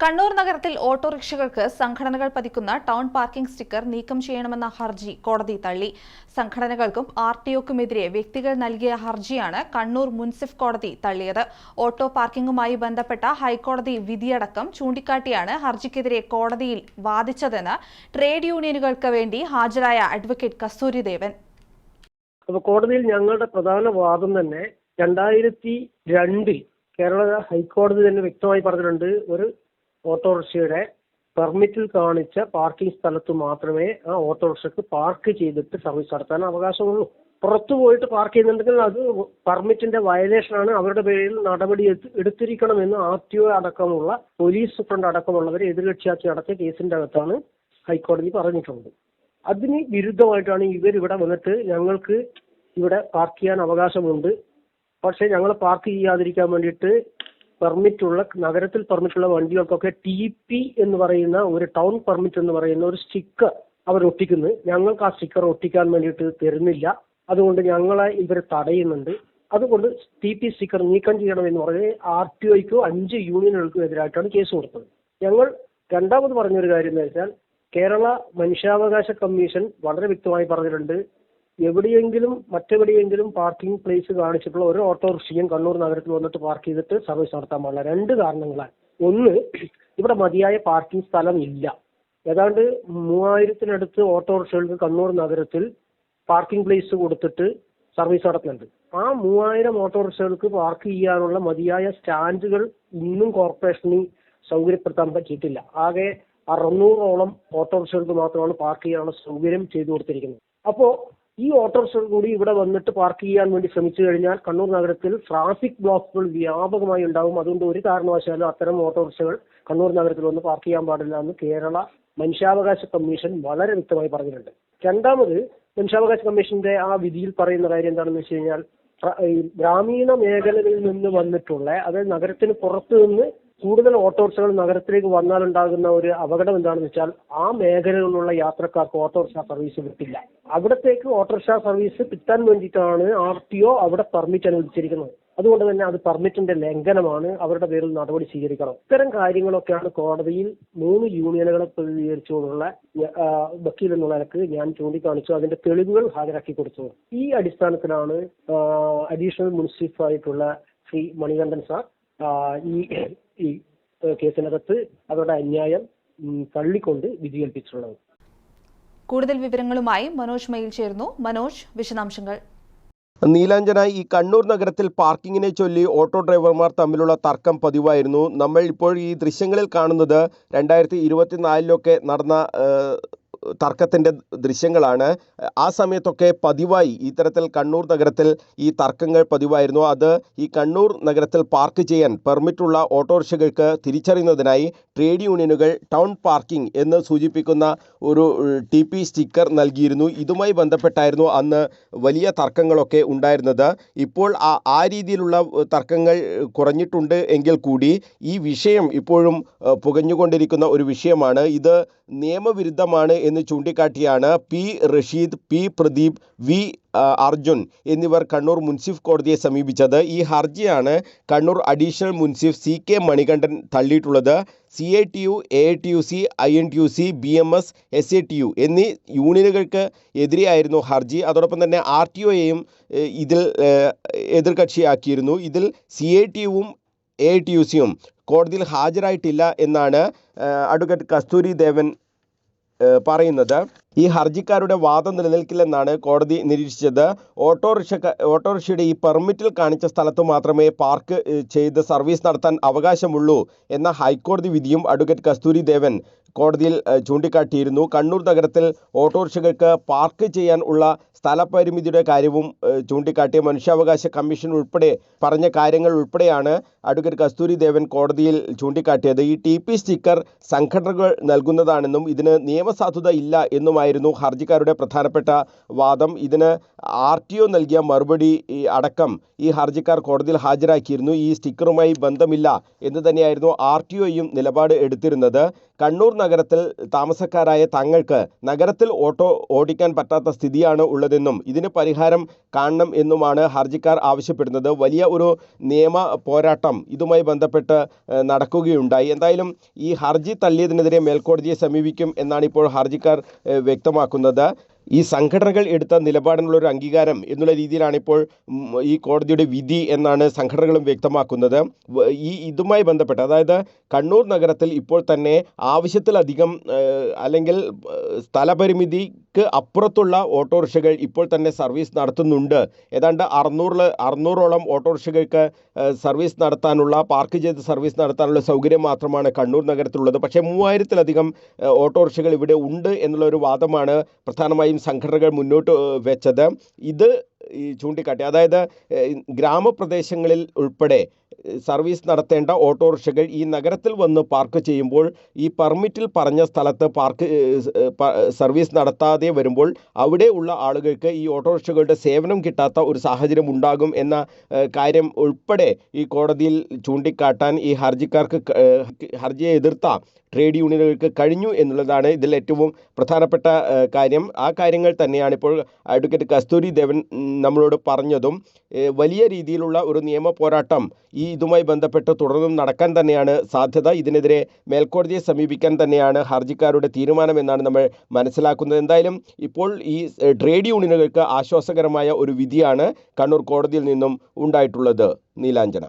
കണ്ണൂർ നഗരത്തിൽ ഓട്ടോറിക്ഷകൾക്ക് സംഘടനകൾ പതിക്കുന്ന ടൗൺ പാർക്കിംഗ് സ്റ്റിക്കർ നീക്കം ചെയ്യണമെന്ന ഹർജി കോടതി തള്ളി. സംഘടനകൾക്കും ആർ ടി ഒക്കുമെതിരെ വ്യക്തികൾ നൽകിയ ഹർജിയാണ് കണ്ണൂർ മുൻസിഫ് കോടതി തള്ളിയത്. ഓട്ടോ പാർക്കിംഗുമായി ബന്ധപ്പെട്ട ഹൈക്കോടതി വിധിയടക്കം ചൂണ്ടിക്കാട്ടിയാണ് ഹർജിക്കെതിരെ കോടതിയിൽ വാദിച്ചതെന്ന് ട്രേഡ് യൂണിയനുകൾക്ക് വേണ്ടി ഹാജരായ അഡ്വക്കേറ്റ് കസ്തൂരിദേവൻ കോടതിയിൽ ഞങ്ങളുടെ പ്രധാന വാദം തന്നെ രണ്ടായിരത്തി രണ്ടിൽ കേരള ഹൈക്കോടതി തന്നെ വ്യക്തമായി പറഞ്ഞിട്ടുണ്ട്. ഒരു ഓട്ടോറിക്ഷയുടെ പെർമിറ്റിൽ കാണിച്ച പാർക്കിംഗ് സ്ഥലത്ത് മാത്രമേ ആ ഓട്ടോറിക്ഷക്ക് പാർക്ക് ചെയ്തിട്ട് സർവീസ് നടത്താൻ അവകാശമുള്ളൂ. പുറത്തു പോയിട്ട് പാർക്ക് ചെയ്യുന്നുണ്ടെങ്കിൽ അത് പെർമിറ്റിന്റെ വയലേഷൻ ആണ് അവരുടെ പേരിൽ നടപടി എടുത്തിരിക്കണം എടുത്തിരിക്കണമെന്ന് ആർ ടി ഒ അടക്കമുള്ള പോലീസ് സൂപ്രണ്ട് അടക്കമുള്ളവരെ എതിർകക്ഷിയാക്കി നടത്തിയ കേസിന്റെ അകത്താണ് ഹൈക്കോടതി പറഞ്ഞിട്ടുള്ളത്. അതിന് വിരുദ്ധമായിട്ടാണ് ഇവർ ഇവരിവിടെ വന്നിട്ട് ഞങ്ങൾക്ക് ഇവിടെ പാർക്ക് ചെയ്യാൻ അവകാശമുണ്ട്. പക്ഷേ ഞങ്ങൾ പാർക്ക് ചെയ്യാതിരിക്കാൻ വേണ്ടിയിട്ട് പെർമിറ്റുള്ള നഗരത്തിൽ പെർമിറ്റുള്ള വണ്ടികൾക്കൊക്കെ ടി പി എന്ന് പറയുന്ന ഒരു ടൗൺ പെർമിറ്റ് എന്ന് പറയുന്ന ഒരു സ്റ്റിക്കർ അവർ ഒട്ടിക്കുന്നു. ഞങ്ങൾക്ക് ആ സ്റ്റിക്കർ ഒട്ടിക്കാൻ വേണ്ടിയിട്ട് തരുന്നില്ല. അതുകൊണ്ട് ഞങ്ങളെ ഇവർ തടയുന്നുണ്ട്. അതുകൊണ്ട് ടി പി സ്റ്റിക്കർ നീക്കം ചെയ്യണമെന്ന് പറഞ്ഞ് ആർ ടി ഒയ്ക്കോ അഞ്ച് യൂണിയനുകൾക്കും എതിരായിട്ടാണ് കേസ് കൊടുത്തത്. ഞങ്ങൾ രണ്ടാമത് പറഞ്ഞൊരു കാര്യം എന്ന് വെച്ചാൽ കേരള മനുഷ്യാവകാശ കമ്മീഷൻ വളരെ വ്യക്തമായി പറഞ്ഞിട്ടുണ്ട്. എവിടെയെങ്കിലും മറ്റെവിടെയെങ്കിലും പാർക്കിംഗ് പ്ലേസ് കാണിച്ചിട്ടുള്ള ഒരു ഓട്ടോറിക്ഷയും കണ്ണൂർ നഗരത്തിൽ വന്നിട്ട് പാർക്ക് ചെയ്തിട്ട് സർവീസ് നടത്താൻ പാടില്ല. രണ്ട് കാരണങ്ങളാണ്. ഒന്ന് ഇവിടെ മതിയായ പാർക്കിംഗ് സ്ഥലം ഇല്ല. ഏതാണ്ട് മൂവായിരത്തിനടുത്ത് ഓട്ടോറിക്ഷകൾക്ക് കണ്ണൂർ നഗരത്തിൽ പാർക്കിംഗ് പ്ലേസ് കൊടുത്തിട്ട് സർവീസ് നടത്തുന്നുണ്ട്. ആ മൂവായിരം ഓട്ടോറിക്ഷകൾക്ക് പാർക്ക് ചെയ്യാനുള്ള മതിയായ സ്റ്റാൻഡുകൾ ഇന്നും കോർപ്പറേഷന് സൗകര്യപ്പെടുത്താൻ പറ്റിയിട്ടില്ല. ആകെ അറുന്നൂറോളം ഓട്ടോറിക്ഷകൾക്ക് മാത്രമാണ് പാർക്ക് ചെയ്യാനുള്ള സൗകര്യം ചെയ്തു കൊടുത്തിരിക്കുന്നത്. അപ്പോൾ ഈ ഓട്ടോറിക്ഷകൾ കൂടി ഇവിടെ വന്നിട്ട് പാർക്ക് ചെയ്യാൻ വേണ്ടി ശ്രമിച്ചു കഴിഞ്ഞാൽ കണ്ണൂർ നഗരത്തിൽ ട്രാഫിക് ബ്ലോക്കുകൾ വ്യാപകമായി ഉണ്ടാവും. അതുകൊണ്ട് ഒരു കാരണവശാലും അത്തരം ഓട്ടോറിക്ഷകൾ കണ്ണൂർ നഗരത്തിൽ വന്ന് പാർക്ക് ചെയ്യാൻ പാടില്ല എന്ന് കേരള മനുഷ്യാവകാശ കമ്മീഷൻ വളരെ വ്യക്തമായി പറഞ്ഞിട്ടുണ്ട്. രണ്ടാമത് മനുഷ്യാവകാശ കമ്മീഷന്റെ ആ വിധിയിൽ പറയുന്ന കാര്യം എന്താണെന്ന് വെച്ച് കഴിഞ്ഞാൽ ഗ്രാമീണ മേഖലകളിൽ നിന്ന് വന്നിട്ടുള്ള അതായത് നഗരത്തിന് പുറത്തു നിന്ന് കൂടുതൽ ഓട്ടോറിക്ഷകൾ നഗരത്തിലേക്ക് വന്നാൽ ഉണ്ടാകുന്ന ഒരു അപകടം എന്താണെന്ന് വെച്ചാൽ ആ മേഖലകളിലുള്ള യാത്രക്കാർക്ക് ഓട്ടോറിക്ഷ സർവീസ് കിട്ടില്ല അവിടത്തേക്ക് ഓട്ടോറിക്ഷ സർവീസ് കിട്ടാൻ വേണ്ടിയിട്ടാണ് ആർ ടി ഒ അവിടെ പെർമിറ്റ് അനുവദിച്ചിരിക്കുന്നത്. അതുകൊണ്ട് തന്നെ അത് പെർമിറ്റിന്റെ ലംഘനമാണ് അവരുടെ പേരിൽ നടപടി സ്വീകരിക്കണം. ഇത്തരം കാര്യങ്ങളൊക്കെയാണ് കോടതിയിൽ മൂന്ന് യൂണിയനുകളെ പ്രതികരിച്ചുകൊണ്ടുള്ള വക്കീൽ എന്നുള്ള നിലയ്ക്ക് ഞാൻ ചൂണ്ടിക്കാണിച്ചു. അതിന്റെ തെളിവുകൾ ഹാജരാക്കി കൊടുത്തു. ഈ അടിസ്ഥാനത്തിലാണ് അഡീഷണൽ മുനിസിപ്പായിട്ടുള്ള ശ്രീ മണികണ്ഠൻ സാർ ഈ ഈ കേസിനകത്ത് അവരുടെ അന്യായം തള്ളിക്കൊണ്ട് വിധികൽപ്പിച്ചിട്ടുള്ളത് കൂടുതൽ വിവരങ്ങളുമായി മനോജ് മയിൽ ചേർന്നു മനോജ് വിശദാംശങ്ങൾ. നീലാഞ്ജന ഈ കണ്ണൂർ നഗരത്തിൽ പാർക്കിങ്ങിനെ ചൊല്ലി ഓട്ടോ ഡ്രൈവർമാർ തമ്മിലുള്ള തർക്കം പതിവായിരുന്നു. നമ്മൾ ഇപ്പോൾ ഈ ദൃശ്യങ്ങളിൽ കാണുന്നത് രണ്ടായിരത്തി ഇരുപത്തിനാലിലൊക്കെ നടന്ന തർക്കത്തിന്റെ ദൃശ്യങ്ങളാണ്. ആ സമയത്തൊക്കെ പതിവായി. ഇത്തരത്തിൽ കണ്ണൂർ നഗരത്തിൽ ഈ തർക്കങ്ങൾ പതിവായിരുന്നു. അത് ഈ കണ്ണൂർ നഗരത്തിൽ പാർക്ക് ചെയ്യാൻ പെർമിറ്റുള്ള ഓട്ടോറിക്ഷകൾക്ക് തിരിച്ചറിയുന്നതിനായി ട്രേഡ് യൂണിയനുകൾ ടൗൺ പാർക്കിംഗ് എന്ന് സൂചിപ്പിക്കുന്ന ഒരു ടി പി സ്റ്റിക്കർ നൽകിയിരുന്നു. ഇതുമായി ബന്ധപ്പെട്ടായിരുന്നു അന്ന് വലിയ തർക്കങ്ങളൊക്കെ ഉണ്ടായിരുന്നത്. ഇപ്പോൾ ആ ആ രീതിയിലുള്ള തർക്കങ്ങൾ കുറഞ്ഞിട്ടുണ്ട് എങ്കിൽ കൂടി ഈ വിഷയം ഇപ്പോഴും പുകഞ്ഞുകൊണ്ടിരിക്കുന്ന ഒരു വിഷയമാണ്. ഇത് നിയമവിരുദ്ധമാണ് എന്ന് ചൂണ്ടിക്കാട്ടിയാണ് P Rasheed P Pradeep V Arjun എന്നിവർ കണ്ണൂർ മുൻസിഫ് കോടതിയെ സമീപിച്ചത്. ഈ ഹർജിയാണ് കണ്ണൂർ അഡീഷണൽ മുൻസിഫ് C K Manikandan തള്ളിയിട്ടുള്ളത്. C I T U A T U C I N T U C B M S S A T U എന്നീ യൂണിയനുകൾക്ക് എതിരെയായിരുന്നു ഹർജി. അതോടൊപ്പം തന്നെ ആർ ടി ഒയെയും ഇതിൽ എതിർകക്ഷിയാക്കിയിരുന്നു. ഇതിൽ സി ഐ ടി യുവും എ ടി യു സിയും കോടതിയിൽ ഹാജരായിട്ടില്ല എന്നാണ് അഡ്വക്കേറ്റ് കസ്തൂരി ദേവൻ പറയുന്നത്. ഈ ഹർജിക്കാരുടെ വാദം നിലനിൽക്കില്ലെന്നാണ് കോടതി നിരീക്ഷിച്ചത്. ഓട്ടോറിക്ഷ ഓട്ടോറിക്ഷയുടെ ഈ പെർമിറ്റിൽ കാണിച്ച സ്ഥലത്ത് മാത്രമേ പാർക്ക് ചെയ്ത് സർവീസ് നടത്താൻ അവകാശമുള്ളൂ എന്ന ഹൈക്കോടതി വിധിയും അഡ്വക്കേറ്റ് കസ്തൂരി ദേവൻ കോടതിയിൽ ചൂണ്ടിക്കാട്ടിയിരുന്നു. കണ്ണൂർ നഗരത്തിൽ ഓട്ടോറിക്ഷകൾക്ക് പാർക്ക് ചെയ്യാൻ ഉള്ള സ്ഥലപരിമിതിയുടെ കാര്യവും ചൂണ്ടിക്കാട്ടിയ മനുഷ്യാവകാശ കമ്മീഷൻ ഉൾപ്പെടെ പറഞ്ഞ കാര്യങ്ങൾ ഉൾപ്പെടെയാണ് അഡ്വക്കേറ്റ് കസ്തൂരി ദേവൻ കോടതിയിൽ ചൂണ്ടിക്കാട്ടിയത്. ഈ ടി പി സ്റ്റിക്കർ സംഘടനകൾ നൽകുന്നതാണെന്നും ഇതിന് നിയമസാധുത ഇല്ല എന്നുമായിരുന്നു ഹർജിക്കാരുടെ പ്രധാനപ്പെട്ട വാദം. ഇതിന് ആർ ടി ഒ നൽകിയ മറുപടി അടക്കം ഈ ഹർജിക്കാർ കോടതിയിൽ ഹാജരാക്കിയിരുന്നു. ഈ സ്റ്റിക്കറുമായി ബന്ധമില്ല എന്ന് തന്നെയായിരുന്നു ആർ ടി ഒയും നിലപാട് എടുത്തിരുന്നത്. കണ്ണൂർ നഗരത്തിൽ താമസക്കാരായ തങ്ങൾക്ക് നഗരത്തിൽ ഓട്ടോ ഓടിക്കാൻ പറ്റാത്ത സ്ഥിതിയാണ് ഉള്ളതെന്നും ഇതിന് പരിഹാരം കാണണം എന്നുമാണ് ഹർജിക്കാർ ആവശ്യപ്പെടുന്നത്. വലിയ ഒരു നിയമ പോരാട്ടം ഇതുമായി ബന്ധപ്പെട്ട് നടക്കുകയുണ്ടായി. എന്തായാലും ഈ ഹർജി തള്ളിയതിനെതിരെ മേൽക്കോടതിയെ സമീപിക്കും എന്നാണ് ഇപ്പോൾ ഹർജിക്കാർ വ്യക്തമാക്കുന്നത്. ഈ സംഘടനകൾ എടുത്ത നിലപാടിനുള്ള ഒരു അംഗീകാരം എന്നുള്ള രീതിയിലാണ് ഇപ്പോൾ ഈ കോടതിയുടെ വിധി എന്നാണ് സംഘടനകളും വ്യക്തമാക്കുന്നത്. ഈ ഇതുമായി ബന്ധപ്പെട്ട് അതായത് കണ്ണൂർ നഗരത്തിൽ ഇപ്പോൾ തന്നെ ആവശ്യത്തിലധികം അല്ലെങ്കിൽ ഏഹ്, സ്ഥലപരിമിതിക്ക് അപ്പുറത്തുള്ള ഓട്ടോറിക്ഷകൾ ഇപ്പോൾ തന്നെ സർവീസ് നടത്തുന്നുണ്ട്. ഏതാണ്ട് അറുന്നൂറിൽ അറുന്നൂറോളം ഓട്ടോറിക്ഷകൾക്ക് സർവീസ് നടത്താനുള്ള പാർക്ക് ചെയ്ത് സർവീസ് നടത്താനുള്ള സൗകര്യം മാത്രമാണ് കണ്ണൂർ നഗരത്തിലുള്ളത്. പക്ഷേ മൂവായിരത്തിലധികം ഓട്ടോറിക്ഷകൾ ഇവിടെ ഉണ്ട് എന്നുള്ള ഒരു വാദമാണ് പ്രധാനമായും സംഘടനകൾ മുന്നോട്ട് വെച്ചത്. ഇത് ചൂണ്ടിക്കാട്ടി അതായത് ഗ്രാമപ്രദേശങ്ങളിൽ ഉൾപ്പെടെ സർവീസ് നടത്തേണ്ട ഓട്ടോറിക്ഷകൾ ഈ നഗരത്തിൽ വന്ന് പാർക്ക് ചെയ്യുമ്പോൾ ഈ പെർമിറ്റിൽ പറഞ്ഞ സ്ഥലത്ത് പാർക്ക് സർവീസ് നടത്താതെ വരുമ്പോൾ അവിടെ ഉള്ള ആളുകൾക്ക് ഈ ഓട്ടോറിക്ഷകളുടെ സേവനം കിട്ടാത്ത ഒരു സാഹചര്യം ഉണ്ടാകും എന്ന കാര്യം ഉൾപ്പെടെ ഈ കോടതിയിൽ ചൂണ്ടിക്കാട്ടാൻ ഈ ഹർജിക്കാർക്ക് ഹർജിയെ എതിർത്ത ട്രേഡ് യൂണിയനുകൾക്ക് കഴിഞ്ഞു എന്നുള്ളതാണ് ഇതിൽ ഏറ്റവും പ്രധാനപ്പെട്ട കാര്യം. ആ കാര്യങ്ങൾ തന്നെയാണ് ഇപ്പോൾ അഡ്വക്കേറ്റ് കസ്തൂരി ദേവൻ നമ്മളോട് പറഞ്ഞതും. വലിയ രീതിയിലുള്ള ഒരു നിയമ പോരാട്ടം ഈ ഇതുമായി ബന്ധപ്പെട്ട് തുടർന്നും നടക്കാൻ തന്നെയാണ് സാധ്യത. ഇതിനെതിരെ മേൽക്കോടതിയെ സമീപിക്കാൻ തന്നെയാണ് ഹർജിക്കാരുടെ തീരുമാനമെന്നാണ് നമ്മൾ മനസ്സിലാക്കുന്നത്. എന്തായാലും ഇപ്പോൾ ഈ ട്രേഡ് യൂണിയനുകൾക്ക് ആശ്വാസകരമായ ഒരു വിധിയാണ് കണ്ണൂർ കോടതിയിൽ നിന്നും ഉണ്ടായിട്ടുള്ളത്. നീലാഞ്ജന.